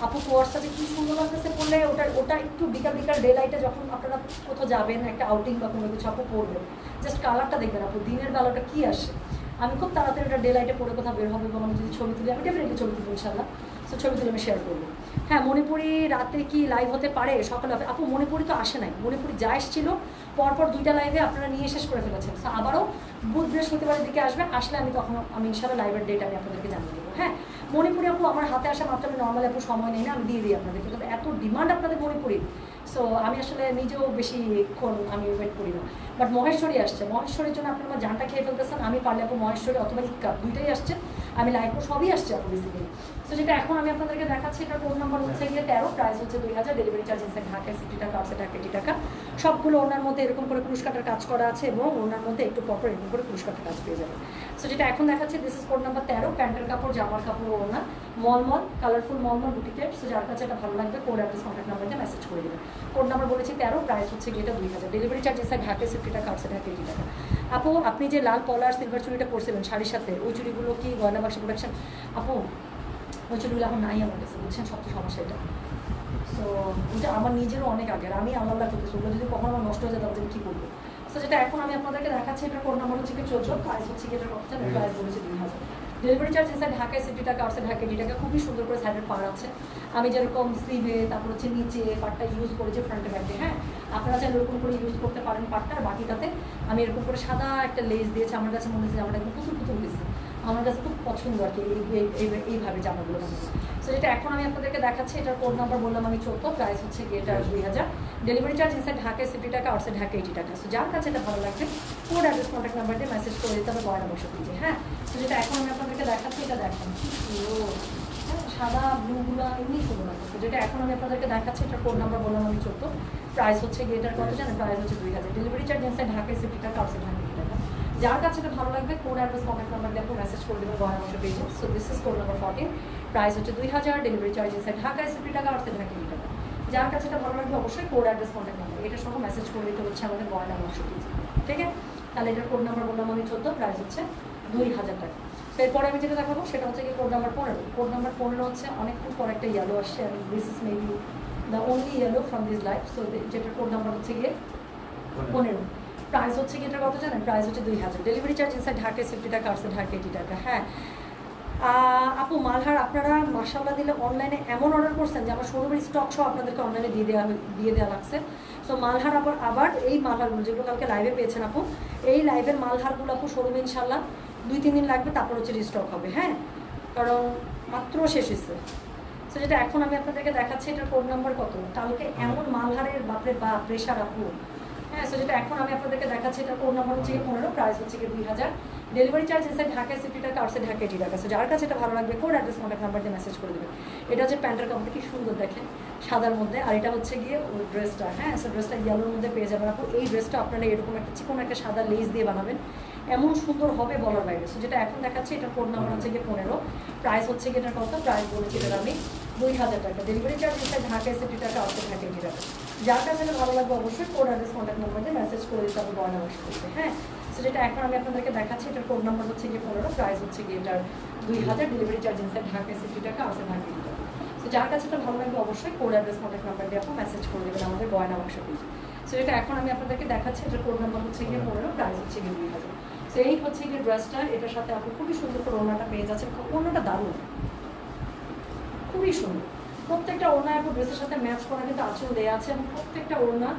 আপু কুয়াশাতে কি সুন্দর লাগতেছে পড়লে ওটা ওটা একটু বিকাল বিকাল ডে লাইটে যখন আপনারা কোথাও যাবেন, একটা আউটিং বা কোনো কিছু আপু পরবেন জাস্ট কালারটা দেখবেন আপু, দিনের বেলাটা কি আসে? আমি খুব তাড়াতাড়ি ওটা ডে লাইটে পরে কোথাও বের হবে এবং আমি যদি ছবি তুলি, আমি ডেফিনেটলি ছবি তুলবো ইনশাল্লাহ সো ছবি তুলে আমি শেয়ার করব। হ্যাঁ মণিপুরি রাতে কি লাইভ হতে পারে? সকালে হবে। আপু, মণিপুরি তো আসে নাই। মণিপুরি যা এসেছিল, পরপর দুইটা লাইভে আপনারা নিয়ে শেষ করে ফেলেছেন। সো আবারও বুধ বৃহস্পতিবারের দিকে আসবে। আসলে আমি তখন আমি ইনশাল্লাহ লাইভের ডেট আমি আপনাদেরকে জানিয়ে দেবো। হ্যাঁ মণিপুরে আপু, আমার হাতে আসা মাত্র আমি নর্মাল আপু সময় নেই না, আমি দিয়ে দিই আপনাদেরকে। কিন্তু এত ডিমান্ড আপনাদের মণিপুরি। সো আমি আসলে নিজেও বেশিক্ষণ আমি ওয়েট করি না। বাট মহেশ্বরী আসছে। মহেশ্বরীর জন্য আপনি আমার জানটা খেয়ে ফেলতেছেন। আমি পারলে আপু মহেশ্বরী অথবা ইক্কা, দুইটাই আসছে। আমি লাইক সবই আসছে এখন বেসিক্যালি সো যেটা এখন আমি আপনাদেরকে দেখাচ্ছি, এটা কোড নাম্বার হচ্ছে গিয়ে তেরো প্রাইস হচ্ছে দুই হাজার ডেলিভারি চার্জ ইনসাইড ঢাকায় সিটি টাকা আপসে ঢাকা এইটি টাকা সবগুলো ওনার মধ্যে এরকম করে পুরস্কারের কাজ করা আছে এবং ওনার মধ্যে একটু পরপর এরকম করে পুরস্কারের কাজ পেয়ে যাবে সো যেটা এখন দেখাচ্ছে দিস ইস কোড নাম্বার তেরো, প্যান্টের কাপড়, জামার কাপড় ওনা মলমল কালারফুল মলমল বুটিকেট সো যার কাছে এটা ভালো লাগবে কোড অ্যাড্রেস কন্ট্যাক্ট নাম্বার দিয়ে মেসেজ করে দেবেন কোড নাম্বার বলেছি তেরো প্রাইস হচ্ছে গিয়ে এটা দুই হাজার। ডেলিভারি চার্জ ইনসাইড ঢাকায় সিফটি টাকা আউটসাইড ঢাকা এইটি টাকা আপু, আপনি যে লাল পলার সিলভার চুড়িটা পরছিলেন, শাড়ির সাথে, ওই চুড়িগুলো কি গয়না বাক্সে প্রোডাকশন আপু, ওই চুড়িগুলো এখন নাই আমার কাছে, বুঝছেন? সবচেয়ে সমস্যা এটা। সো এটা আমার নিজেরও অনেক আগের, আমি আল্লাহ করতেছি, ওগুলো যদি কখনো আমার নষ্ট হয়ে যায়, তাহলে কী করব? সো যেটা এখন আমি আপনাদেরকে দেখাচ্ছি এটা কোড নাম্বার হচ্ছে কি চোদ্দ প্রাইস হচ্ছে কি এটা কত? প্রাইস বলেছে দুই হাজার। ডেলিভারি চার্জ হিসেবে ঢাকায় সিটি টাকা আউটসাইড ঢাকা ডি টাকা খুবই সুন্দর করে সাইডের পার আছে। আমি যেরকম স্লিভে তারপর হচ্ছে নিচে পাটটা ইউজ করেছি ফ্রন্টে ব্যাকে হ্যাঁ? আপনারা চাইলে এরকম করে ইউজ করতে পারেন পাটটা আর বাকিটাতে। আমি এরকম করে সাদা একটা লেস দিয়েছি আমার কাছে মনে হচ্ছে জামাটা একদম পুতুল পুতুল দিয়েছে আমার কাছে খুব পছন্দ আর কি এই- এই- এই- এইভাবে জামাগুলো সো যেটা এখন আমি আপনাদেরকে দেখাচ্ছি এটার কোড নাম্বার বললাম আমি চোদ্দ প্রাইস হচ্ছে গিয়ে এটা দুই হাজার। ডেলিভারি চার্জ হিসেবে ঢাকায় সিটি টাকা আউটসাইড ঢাকা এইটি টাকা। সো যার কাছে এটা ভালো লাগবে কোড অ্যাড্রেস কন্ট্যাক্ট নাম্বার দিয়ে মেসেজ করে দিতে হবে গয়না বসে দিয়েছে হ্যাঁ? যেটা এখন আমি আপনাদেরকে দেখাচ্ছি এটা দেখেন কি সুন্দর। হ্যাঁ, সাদা ব্লুগুলো এমনি সুন্দর লাগছে। যেটা এখন আমি আপনাদেরকে দেখাচ্ছি এটার কোড নাম্বার বললাম আমি চোদ্দ প্রাইস হচ্ছে গিয়ে এটার কত জানেন? প্রাইস হচ্ছে দুই হাজার। ডেলিভারি চার্জ ইনসাইড ঢাকায় সিটি টাকা আউটসাইড ঢাকা যার কাছে এটা ভালো লাগবে কোড অ্যাড্রেস কন্ট্যাক্ট নাম্বার দিয়ে আপনি মেসেজ করে দেবেন গয়না বসে পেয়েছে so this is code number fourteen price হচ্ছে দুই হাজার ডেলিভারি চার্জ ইনসাইড ঢাকায় সিটি টাকা আউটসাইড ঢাকা টাকা যার কাছে এটা ভালো লাগবে অবশ্যই কোড অ্যাড্রেস কন্ট্যাক্ট নাম্বার এটা সহ মেসেজ করে দিতে হচ্ছে আমাদের গয়না পেয়েছে ঠিক আছে? তাহলে এটার কোড নাম্বার বললাম আমি চোদ্দ প্রাইস হচ্ছে দুই হাজার টাকা। এরপরে আমি যেটা দেখাবো সেটা হচ্ছে কি কোড নাম্বার পনেরো। কোড নাম্বার পনেরো হচ্ছে অনেকক্ষণ পর একটা ইয়েলো আসছে আমি this is maybe the only yellow from this life so যেটার কোড নাম্বার হচ্ছে গিয়ে পনেরো। প্রাইস হচ্ছে কি এটা কত জানেন? প্রাইস হচ্ছে দুই হাজার। Delivery charge inside Dhaka sixty টাকা আসছে ঢাকা এইটি টাকা। হ্যাঁ। আপু মালহার আপনারা মাসাল্লাহ দিলে অনলাইনে এমন অর্ডার করছেন যে আমার শোরুমের স্টক সহ আপনাদেরকে অনলাইনে দিয়ে দেওয়া দিয়ে দেওয়া লাগছে। সো মালহার আবার আবার এই মালহারগুলো যেগুলো কালকে লাইভে পেয়েছেন আপু এই লাইভের মালহারগুলো আপু শোরুমে ইনশাল্লাহ দুই তিন দিন লাগবে তারপর হচ্ছে রিস্টক হবে হ্যাঁ? কারণ মাত্র শেষ হয়েছে। সো যেটা এখন আমি আপনাদেরকে দেখাচ্ছি এটার কোড নাম্বার কত? কালকে এমন মালহারের বাপরে বা প্রেশার আপু। হ্যাঁ সো যেটা এখন আমি আপনাদেরকে দেখাচ্ছি এটার কোড নাম্বার হচ্ছে পনেরো প্রাইস হচ্ছে গিয়ে দুই হাজার। ডেলিভারি চার্জ ইনসাইড ঢাকায় সিফটি টাকা আউটসাইড ঢাকা এইটি টাকা সো যার কাছে এটা ভালো লাগবে কোড অ্যাড্রেস কন্ট্যাক্ট নাম্বার দিয়ে মেসেজ করে দেবেন এটা হচ্ছে প্যান্টের কাপড়টা কি সুন্দর দেখেন সাদার মধ্যে। আর এটা হচ্ছে গিয়ে ওই ড্রেসটা হ্যাঁ? সো ড্রেসটা ইয়েলোর মধ্যে পেয়ে যাবেন আপু। এই ড্রেসটা আপনারা এরকম একটা চিকন একটা সাদা লেস দিয়ে বানাবেন। এমন সুন্দর হবে বলার বাইরে। সো যেটা এখন দেখাচ্ছে এটা কোড নাম্বার হচ্ছে গিয়ে পনেরো। প্রাইস হচ্ছে গিয়ে এটার কত প্রাইস বলেছি এটার আমি দুই হাজার টাকা। ডেলিভারি চার্জ ইনসাইড ঢাকায় সিফটি টাকা আউটসাইড ঢাকা এইটি টাকা যার কাছে এটা ভালো লাগবে অবশ্যই কোড অ্যাড্রেস কন্ট্যাক্ট নাম্বার দিয়ে মেসেজ করে দিতে হবে গয়না বাক্স করতে হ্যাঁ? সো যেটা এখন আমি আপনাদেরকে দেখাচ্ছি, এটার কোড নাম্বার হচ্ছে গিয়ে পনেরো প্রাইস হচ্ছে গিয়ে এটার দুই হাজার। ডেলিভারি চার্জ ইনসাইড ঢাকায় সিফটি টাকা আছে ঢাকা এইটি টাকা সো যার কাছে এটা ভালো লাগবে অবশ্যই কোড অ্যাড্রেস কন্ট্যাক্ট নাম্বার দিয়ে আপনি মেসেজ করে দেবেন আমাদের গয়না বাক্স পেজ সো যেটা এখন আমি আপনাদেরকে দেখাচ্ছি, এটার কোড নাম্বার হচ্ছে গিয়ে পনেরো প্রাইস হচ্ছে গিয়ে দুই হাজার। সো এই হচ্ছে গিয়ে ড্রেসটা এটার সাথে আপনি খুবই সুন্দর করে ওনাটা পেয়ে যাচ্ছেন। ওনাটা দারুণ। খুবই সুন্দর। প্রত্যেকটা ওড়না এখন ড্রেসের সাথে ম্যাচ করা কিন্তু আঁচল দেওয়া আছে এবং প্রত্যেকটা ওড়না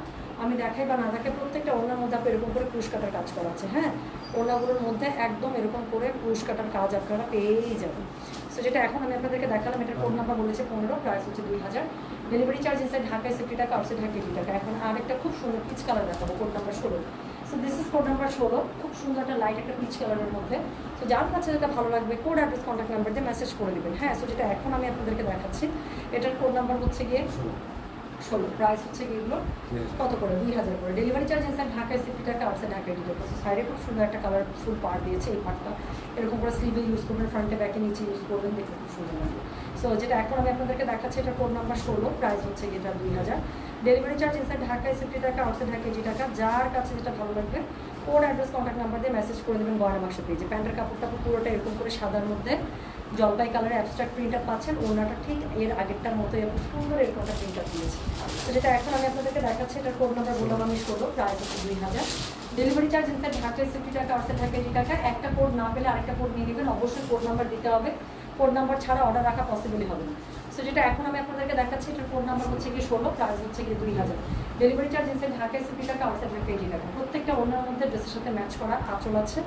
আমি দেখাই বা না দেখাই, প্রত্যেকটা ওড়নার মধ্যে আপনি এরকম করে কাটার কাজ করা আছে হ্যাঁ? ওড়নাগুলোর মধ্যে একদম এরকম করে কাটার কাজ আপনারা পেয়েই যাবেন। সো যেটা এখন আমি আপনাদেরকে দেখালাম, এটার কোড নাম্বার বলেছে পনেরো প্রাইস হচ্ছে দুই হাজার। ডেলিভারি চার্জ ইনসাইড ঢাকায় সিফটি টাকা আউটসাইড ঢাকা টাকা। এখন আরেকটা খুব সুন্দর পিচ কালার দেখাবো কোড নাম্বার ষোলো। So this is code number ষোলো খুব সুন্দর একটা লাইট একটা পিচ কালারের মধ্যে। তো যার কাছে যেটা ভালো লাগবে কোড অ্যাড্রেস কন্ট্যাক্ট নাম্বার দিয়ে মেসেজ করে দেবেন। হ্যাঁ সো যেটা এখন আমি আপনাদেরকে দেখাচ্ছি এটার কোড নাম্বার হচ্ছে গিয়ে ষোলো প্রাইস হচ্ছে গিয়ে এগুলো কত করে? দুই হাজার করে। ডেলিভারি চার্জ ইনসাইড ঢাকায় সিফটি টাকা আউটসাইড ঢাকায় দিতে পারছে সাইডে খুব সুন্দর একটা কালার ফুল পার্ট দিয়েছে এই পার্টটা এরকম করে স্লিভে ইউজ করবেন ফ্রন্টে ব্যাকে নিচে ইউজ করবেন দেখতে খুব সুন্দর লাগবে সো যেটা এখন আমি আপনাদেরকে দেখাচ্ছি এটা কোড নাম্বার ষোলো প্রাইস হচ্ছে এটা দুই হাজার। ডেলিভারি চার্জ ইনসাইড ঢাকায় সিফটি টাকা আউটসাইড ঢাকা এইটি টাকা যার কাছে যেটা ভালো লাগবে কোড অ্যাড্রেস কন্ট্যাক্ট নাম্বার দিয়ে মেসেজ করে দেবেন গয়না বাক্স পেয়েছে প্যান্টের কাপড়টা পুরোটা এরকম করে সাদার মধ্যে জলপাই কালারের অ্যাবস্ট্রাক্ট প্রিন্টার পাচ্ছেন। ওনাটা ঠিক এর আগেরটার মতো এরকম সুন্দর এরকম একটা প্রিন্টার দিয়েছে তো যেটা এখন আমি আপনাদেরকে দেখাচ্ছি, এটার কোড নাম্বার বললাম আমি ষোলো প্রায় হচ্ছে দুই হাজার। ডেলিভারি চার্জ ইনসাইড ঢাকায় সিফটি টাকা আটশো ঢাকা এইটি টাকা একটা কোড না পেলে আরেকটা কোড নিয়ে নেবেন। অবশ্যই কোড নাম্বার দিতে হবে। কোড নাম্বার ছাড়া অর্ডার রাখা পসিবলই হবে না। সো যেটা এখন আমি আপনাদেরকে দেখাচ্ছি এটার ফোন নাম্বার হচ্ছে কি ষোলো প্রাইস হচ্ছে কি দুই হাজার। ডেলিভারি চার্জ ইনসাইড ঢাকায় সিফটি টাকা আটশো ঢাকা এইটি টাকা প্রত্যেকটা ওনার মধ্যে ড্রেসের সাথে ম্যাচ করা আঁচল আছে।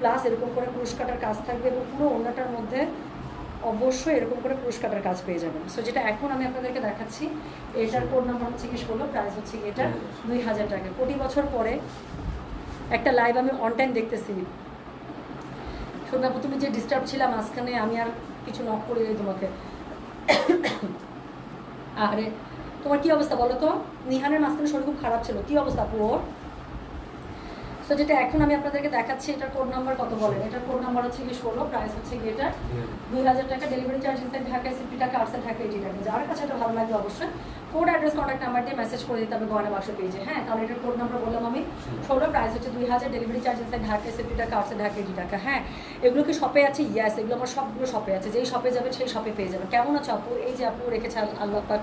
প্লাস এরকম করে পুরস্কারটার কাজ থাকবে এবং পুরো ওনাটার মধ্যে অবশ্যই এরকম করে পুরস্কারটার কাজ পেয়ে যাবেন। সো যেটা এখন আমি আপনাদেরকে দেখাচ্ছি এটার কোড নাম্বার হচ্ছে কি ষোলো প্রাইস হচ্ছে কি এটা দুই হাজার টাকা। কোটি বছর পরে একটা লাইভ আমি অন টাইম দেখতেছি। সোনাপু তুমি যে ডিস্টার্ব ছিলাম মাঝখানে আমি আর কিছু নক করে তোমাকে। আরে তোমার কি অবস্থা বলো তো? নিহানের মাঝখানে শরীর খুব খারাপ ছিল। কি অবস্থা পুরো সো যেটা এখন আমি আপনাদেরকে দেখাচ্ছি এটার কোড নাম্বার কত বলেন? এটার কোড নাম্বার হচ্ছে গিয়ে ষোলো প্রাইস হচ্ছে গিয়ে এটা দুই হাজার টাকা ডেলিভারি চার্জ ইনসাইড ঢাকায় সিপি টাকা আটশো ঢাকা এটি টাকা যার কাছে এটা ভালো লাগবে অবশ্যই। কোড অ্যাড্রেস কন্ট্যাক্ট নাম্বার দিয়ে মেসেজ করে দিতে হবে গয়না বাক্স পেজে হ্যাঁ তাহলে এটার কোড নাম্বার বললাম আমি। ষোলো প্রাইস হচ্ছে দুই হাজার ডেলিভারি চার্জ ইনসাইড ঢাকায় সিফটি টাকা আটশো ঢাকা এইটি টাকা। হ্যাঁ এগুলো কি শপে আছে? ইয়াস এগুলো আমার সবগুলো শপে আছে। যেই শপে যাবে, সেই শপে পেয়ে যাবে। কেমন আছে আপু? এই যে আপু রেখেছে আল্লাহ পাক,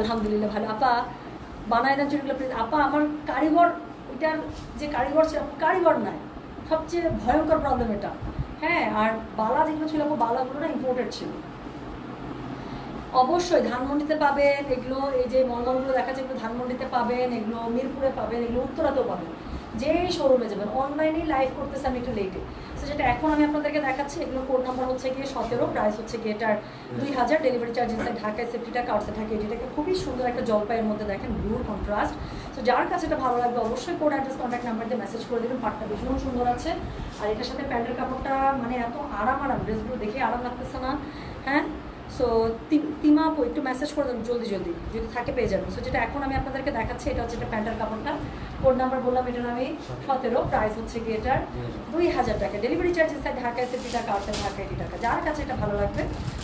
আলহামদুলিল্লাহ ভালো। আপা, বানায় দেন চুরিগুলো প্লিজ আপা, আমার কারিগর এটার যে কারিগর ছিল কারিগর নাই। সবচেয়ে ভয়ঙ্কর প্রবলেম এটা। হ্যাঁ আর বালা যেগুলো ছিল বালাগুলো না ইম্পোর্টেড ছিল। অবশ্যই ধানমন্ডিতে পাবেন, এগুলো এই যে মলমলগুলো দেখা যাচ্ছে এগুলো ধানমন্ডিতে পাবেন, এগুলো মিরপুরে পাবেন, এগুলো উত্তরাতেও পাবেন। যেই শোরুমে যাবেন অনলাইনেই লাইভ করতেছে আমি একটু লেটে সো যেটা এখন আমি আপনাদেরকে দেখাচ্ছি, এগুলো কোড নাম্বার হচ্ছে গিয়ে সতেরো প্রাইস হচ্ছে গিয়ে এটার দুই হাজার ডেলিভারি চার্জ ঢাকায় সেফটি টাকা ঢাকা এটাকে খুবই সুন্দর একটা জলপাইয়ের মধ্যে দেখেন ব্লুর কন্ট্রাস্ট তো যার কাছে এটা ভালো লাগবে, অবশ্যই কোড অ্যাড্রেস কন্ট্যাক্ট নাম্বার দিয়ে মেসেজ করে দেবেন, পাটটা ভীষণ সুন্দর আছে। আর এটার সাথে প্যান্টের কাপড়টা মানে এত আরাম আরাম ড্রেসগুলো দেখে আরাম লাগতেছে না হ্যাঁ? সো তিমা আপু একটু মেসেজ করে দেবেন জলদি জলদি, যদি থাকে পেয়ে যাবেন। সো যেটা এখন আমি আপনাদেরকে দেখাচ্ছি, এটা হচ্ছে এটা প্যান্টার কাপড়টা। কোড নাম্বার বললাম, এটার আমি সতেরো প্রাইস হচ্ছে কি এটার দুই হাজার টাকা। ডেলিভারি চার্জ স্যার ঢাকায় সেফটি টাকা আউটসাইড ঢাকা এটি টাকা। যার কাছে এটা ভালো লাগবে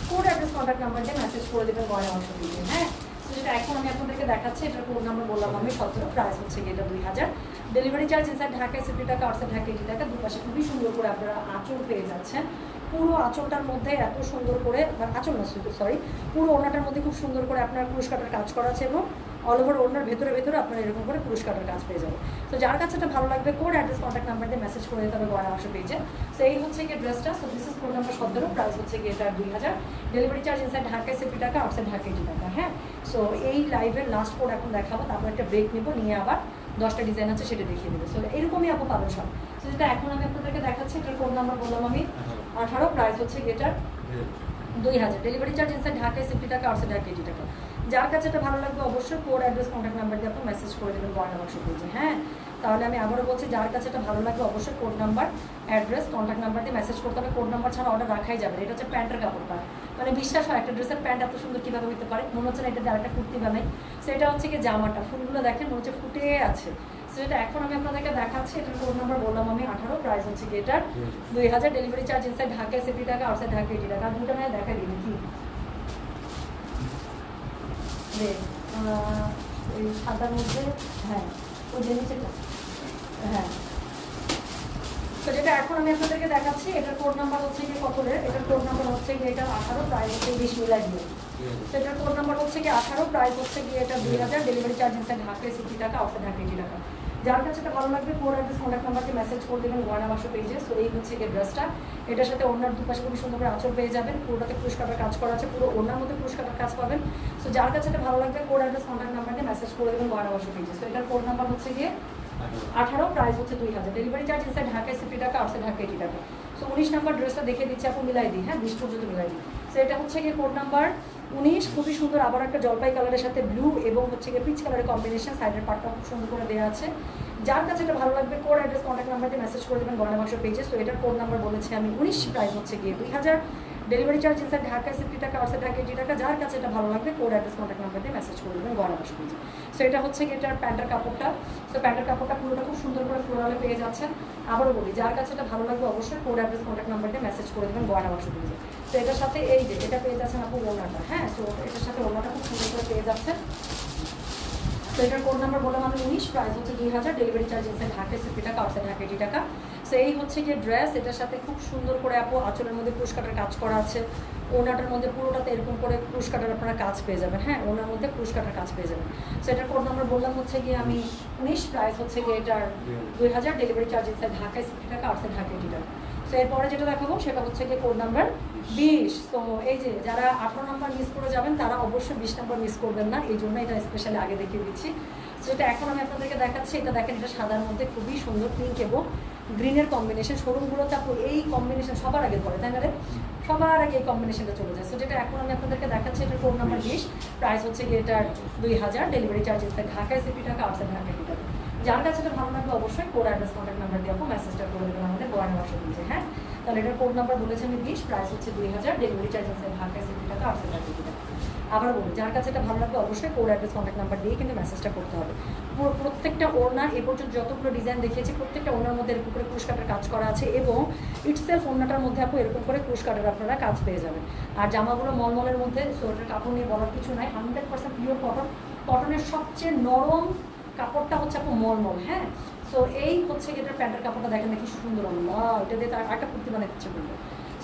কোড অ্যাড্রেস কন্ট্যাক্ট নাম্বার দিয়ে মেসেজ করে দেবেন গয়না অংশ দিয়ে হ্যাঁ? যেটা এখন আমি আপনাদেরকে দেখাচ্ছি, এটার কোড নাম্বার বললাম আমি, সতেরো প্রাইস হচ্ছে এটা দুই হাজার। ডেলিভারি চার্জ স্যার ঢাকায় সেফটি টাকা আউটসাইড ঢাকা, এটি টাকা দুপাশে খুবই সুন্দর করে আপনারা আঁচড় পেয়ে যাচ্ছেন। পুরো আঁচলটার মধ্যে এত সুন্দর করে, আঁচল না সরি পুরো ওড়নাটার মধ্যে খুব সুন্দর করে আপনার পুরস্কারটার কাজ করা আছে এবং অল ওভার ওড়নার ভেতরে ভেতরে আপনার এরকম করে পুরস্কারের কাজ পেয়ে যাবে তো যার কাছে এটা ভালো লাগবে কোড অ্যাড্রেস কন্ট্যাক্ট নাম্বার দিয়ে মেসেজ করে দিতে হবে গয়না বাক্স পেজে তো এই হচ্ছে গিয়ে ড্রেসটা so this is code number সতেরো প্রাইস হচ্ছে গিয়ে এটা দুই হাজার। ডেলিভারি চার্জ ইনসাইড ঢাকায় সেফটি টাকা আউটসাইড ঢাকা এইটি টাকা হ্যাঁ? সো এই লাইভের লাস্ট কোড এখন দেখাবো তারপর একটা ব্রেক নিবো নিয়ে আবার দশটা ডিজাইন আছে সেটা দেখিয়ে দেবো। সো এরকমই আপু পাবেন সব। তো যেটা এখন আমি আপনাদেরকে দেখাচ্ছি এটার কোড নাম্বার বললাম আমি আঠারো। প্রাইস হচ্ছে গেটার দুই হাজার। ডেলিভারি চার্জ ইনসাইড ঢাকায় সিফটি টাকা আউটসাইড ঢাকা এইটি টাকা। যার কাছে এটা ভালো লাগবে অবশ্যই কোড অ্যাড্রেস কন্ট্যাক্ট নাম্বার দিয়ে আপনি মেসেজ করে দেবেন গয়না বাক্স পেজে হ্যাঁ? তাহলে আমি আবারও বলছি যার কাছে এটা ভালো লাগবে অবশ্যই code number address contact number দিয়ে মেসেজ করতে হবে। কোড নাম্বার ছাড়া অর্ডার রাখাই যাবে এটা হচ্ছে প্যান্টের কাপড়টা। মানে বিশ্বাস হয় একটা ড্রেসের প্যান্ট এত সুন্দর কীভাবে হতে পারে? মনে হচ্ছে না এটা দিয়ে আরেকটা কুর্তি বানাই। সেটা হচ্ছে কি জামাটা। ফুলগুলো দেখেন মনে হচ্ছে ফুটে আছে। সেটা এখন আমি আপনাদেরকে দেখাচ্ছি। এটার কোড নাম্বার বললাম আমি আঠারো। প্রাইস হচ্ছে কি এটার? দুই হাজার ডেলিভারি চার্জ ইনসাইড ঢাকায় সেফটি টাকা আউটসাইড ঢাকা এইটি টাকা দুটো নয় দেখা দিন কি? এই সাদার মধ্যে হ্যাঁ ওই যে নিচেটা হ্যাঁ। তো যেটা এখন আমি আপনাদেরকে দেখাচ্ছি এটার কোড নাম্বার হচ্ছে কি কত এটার কোড নাম্বার হচ্ছে কি এটা আঠারো প্রায় হচ্ছে বিশ মিলাই দিয়ে তো কোড নাম্বার হচ্ছে কি আঠারো প্রায় হচ্ছে কি এটা দুই হাজার ডেলিভারি চার্জ হচ্ছে ঢাকায় সিটি টাকা আউটসাইড ঢাকা টাকা। যার কাছে এটা ভালো লাগবে কোড অ্যাড্রেস কন্ট্যাক্ট নাম্বারকে মেসেজ করে দেবেন গয়না বাক্স পেজে সো এই হচ্ছে গিয়ে ড্রেসটা এটার সাথে ওনার দুপাশে খুবই সুন্দর করে আঁচল পেয়ে যাবেন। পুরোটাতে পুরস্কারের কাজ করা আছে। পুরো ওনার মধ্যে পুরস্কারের কাজ পাবেন। সো যার কাছে এটা ভালো লাগবে কোড অ্যাড্রেস কন্ট্যাক্ট নাম্বারকে মেসেজ করে দেবেন গয়না বাক্স পেজে সো এটার কোড নাম্বার হচ্ছে গিয়ে আঠারো প্রাইস হচ্ছে দুই হাজার। ডেলিভারি চার্জ ইনসাইড ঢাকায় সিফটি টাকা আউটসাইড ঢাকা এইটি টাকা সো উনিশ নাম্বার ড্রেসটা দেখে দিচ্ছি আপনি মিলাই দিই। হ্যাঁ বিশ পর্যন্ত মিলাই দিই। এটা হচ্ছে গিয়ে কোড নাম্বার উনিশ। খুবই সুন্দর আবার একটা জলপাই কালারের সাথে ব্লু এবং হচ্ছে গিয়ে পিচ কালারের কম্বিনেশন সাইডের পার্টটা খুব সুন্দর করে দেওয়া আছে। যার কাছে এটা ভালো লাগবে code address contact number message করে দেবেন গলা বাক্স পেজে সো এটার কোড নাম্বার বলেছে আমি, উনিশ প্রাইস হচ্ছে গিয়ে দুই হাজার। ডেলিভারি চার্জ ইনসাইড ঢাকায় সিফটি টাকা আউটসাইড ঢাকা এইটি টাকা যার কাছে এটা ভালো লাগবে কোড অ্যাড্রেস কন্ট্যাক্ট নাম্বার দিয়ে মেসেজ করে দেবেন বাক্স পেজে সো এটা হচ্ছে কি এটার প্যান্টের কাপড়টা। সো প্যান্টের কাপড়টা পুরোটা খুব সুন্দর করে ফ্লোরালে পেয়ে যাচ্ছেন। আবারও বলি, যার কাছে এটা ভালো লাগবে অবশ্যই কোড অ্যাড্রেস কন্ট্যাক্ট নাম্বার দিয়ে মেসেজ করে দেবেন গয়না বাক্স পেজে তো এটার সাথে এই যে, এটা পেয়ে যাচ্ছেন আপু ওনাটা হ্যাঁ? তো এটার সাথে ওনাটা খুব সুন্দর করে পেয়ে যাচ্ছেন। তো এটার কোড নাম্বার বললাম আমি উনিশ প্রাইস হচ্ছে দুই হাজার ডেলিভারি চার্জ এসে ঢাকা সিপি টাকা আউটসাইড ঢাকা এইটি টাকা। সো এই হচ্ছে গিয়ে ড্রেস এটার সাথে খুব সুন্দর করে আপু আঁচলের মধ্যে পুরস্কারের কাজ করা আছে। ওনাটার মধ্যে পুরোটাতে এরকম করে পুরস্কারের আপনারা কাজ পেয়ে যাবেন। হ্যাঁ ওনার মধ্যে পুরস্কারের কাজ পেয়ে যাবেন। সো এটার কোড নাম্বার বললাম হচ্ছে গিয়ে আমি উনিশ প্রাইস হচ্ছে গিয়ে এটার দুই হাজার ডেলিভারি চার্জ এসে ঢাকায় সিপি টাকা আউটসাইড ঢাকা এইটি টাকা সো এরপরে যেটা দেখাবো, সেটা হচ্ছে গিয়ে কোড নাম্বার বিশ। তো এই যে যারা আঠারো নাম্বার মিস করে যাবেন, তারা অবশ্যই বিশ নাম্বার মিস করবেন না। এই জন্য এটা স্পেশালি আগে দেখিয়ে দিচ্ছি। যেটা এখন আমি আপনাদেরকে দেখাচ্ছি, এটা দেখেন এটা সাদার মধ্যে খুবই সুন্দর পিঙ্ক এবং গ্রিনের কম্বিনেশন শোরুমগুলোতে আপু এই কম্বিনেশন সবার আগে ধরে তাই না রে? সবার আগে এই কম্বিনেশনটা চলে যায়। সো যেটা এখন আমি আপনাদেরকে দেখাচ্ছি এটার কোড নাম্বার বিশ। প্রাইস হচ্ছে গিয়ে এটার দুই হাজার। ডেলিভারি চার্জেস ঢাকায় সিপি টাকা আউটসাইড ঢাকা টাকা যার কাছে এটা ভালো লাগবে অবশ্যই কোড অ্যাড্রেস কন্ট্যাক্ট নাম্বার দিয়ে আপু মেসেজটা করে দেবেন আমাদের গোয়ার বাক্স দিয়েছে হ্যাঁ? তাহলে এটার কোড নাম্বার বলেছে আমি বিশ প্রাইস হচ্ছে দুই হাজার। ডেলিভারি চার্জ ঢাকায় সিপি টাকা আটশো টাকা টাকা আবার বলি যার কাছে এটা ভালো লাগবে অবশ্যই কোড অ্যাড্রেস কন্ট্যাক্ট নাম্বার দিয়ে কিন্তু মেসেজটা করতে হবে। প্রত্যেকটা ওড়না এ পর্যন্ত যতগুলো ডিজাইন দেখিয়েছি, প্রত্যেকটা ওনার মধ্যে এরকম করে পুরস্কারের কাজ করা আছে এবং ইটসেলফ ওড়নাটার মধ্যে আপু এরকম করে পুরস্কারের আপনারা কাজ পেয়ে যাবেন। আর জামাগুলো মলমলের মধ্যে সোয়েটার কাপড় নিয়ে বলার কিছু নাই হান্ড্রেড পার্সেন্ট পিওর কটন কটনের সবচেয়ে নরম কাপড়টা হচ্ছে আপু মলমল হ্যাঁ? সো এই হচ্ছে এটার প্যান্টের কাপড়টা দেখেন দেখি সুন্দর, আল্লাহ, এটা দিয়ে তার একটা কুর্তি বানাতে ইচ্ছে করবে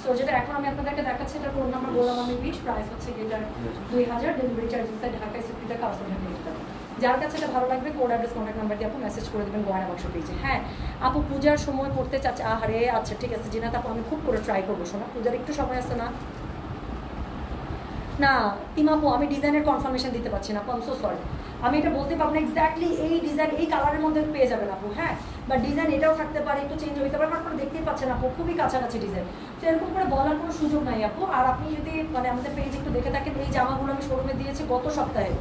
সো যেটা এখন আমি আপনাদেরকে দেখাচ্ছি এটার ফোন নাম্বার বললাম আমি বিশ প্রাইস হচ্ছে এটার দুই হাজার ডেলিভারি চার্জ দিতে ঢাকায় সিফটি টাকা ঢাকা যার কাছে এটা ভালো লাগবে কোড অ্যাড্রেস কন্ট্যাক্ট নাম্বার দিয়ে আপু মেসেজ করে দেবেন গয়না বাক্স পেয়েছে হ্যাঁ আপু পূজার সময় পড়তে চাচ্ছে, আহারে আচ্ছা ঠিক আছে জিনাত আপু আমি খুব করে ট্রাই করব, শোনা, পূজার একটু সময় আছে না? না তিমাপু আমি ডিজাইনের কনফার্মেশন দিতে পারছি না, আপু সো সরি আমি এটা বলতে পারব না এক্স্যাক্টলি এই ডিজাইন এই কালারের মধ্যে পেয়ে যাবেন আপু হ্যাঁ? বা ডিজাইন এটাও থাকতে পারে, একটু চেঞ্জ হইতে পারে আপনারা দেখতেই পাচ্ছেন আপু, খুবই কাছাকাছি ডিজাইন তো এরকম করে বলার কোনো সুযোগ নাই আপু। আর আপনি যদি মানে আমাদের পেজ একটু দেখে থাকেন, এই জামাগুলো আমি শোরুমে দিয়েছি গত সপ্তাহে।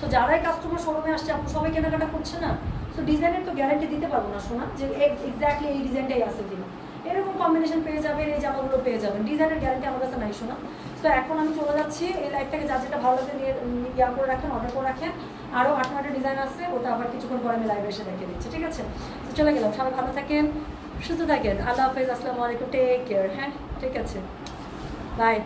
তো যারাই কাস্টমার শোরুমে আসছে আপু, সবাই কেনাকাটা করছে না? তো ডিজাইনের তো গ্যারান্টি দিতে পারব না শোনা যে এক্স্যাক্টলি এই ডিজাইনটাই আছে কিনা। এরকম কম্বিনেশন পেয়ে যাবেন, এই জামাগুলো পেয়ে যাবেন। ডিজাইনের গ্যারান্টি আমার কাছে নাই শোনা তো এখন আমি চলে যাচ্ছি, এই লাইফটাকে যা যেটা ভালো লাগে নিয়ে ইয়া করে রাখেন অর্ডার করে রাখেন। আরও আট নয়টা ডিজাইন আছে, ওটা আবার কিছুক্ষণ পরে আমি লাইভে এসে দেখে দিচ্ছি, ঠিক আছে? তো চলে গেলাম, সবাই ভালো থাকেন, সুস্থ থাকেন। আল্লাহ হাফেজ, আসসালামু আলাইকুম টেক কেয়ার হ্যাঁ? ঠিক আছে। বাই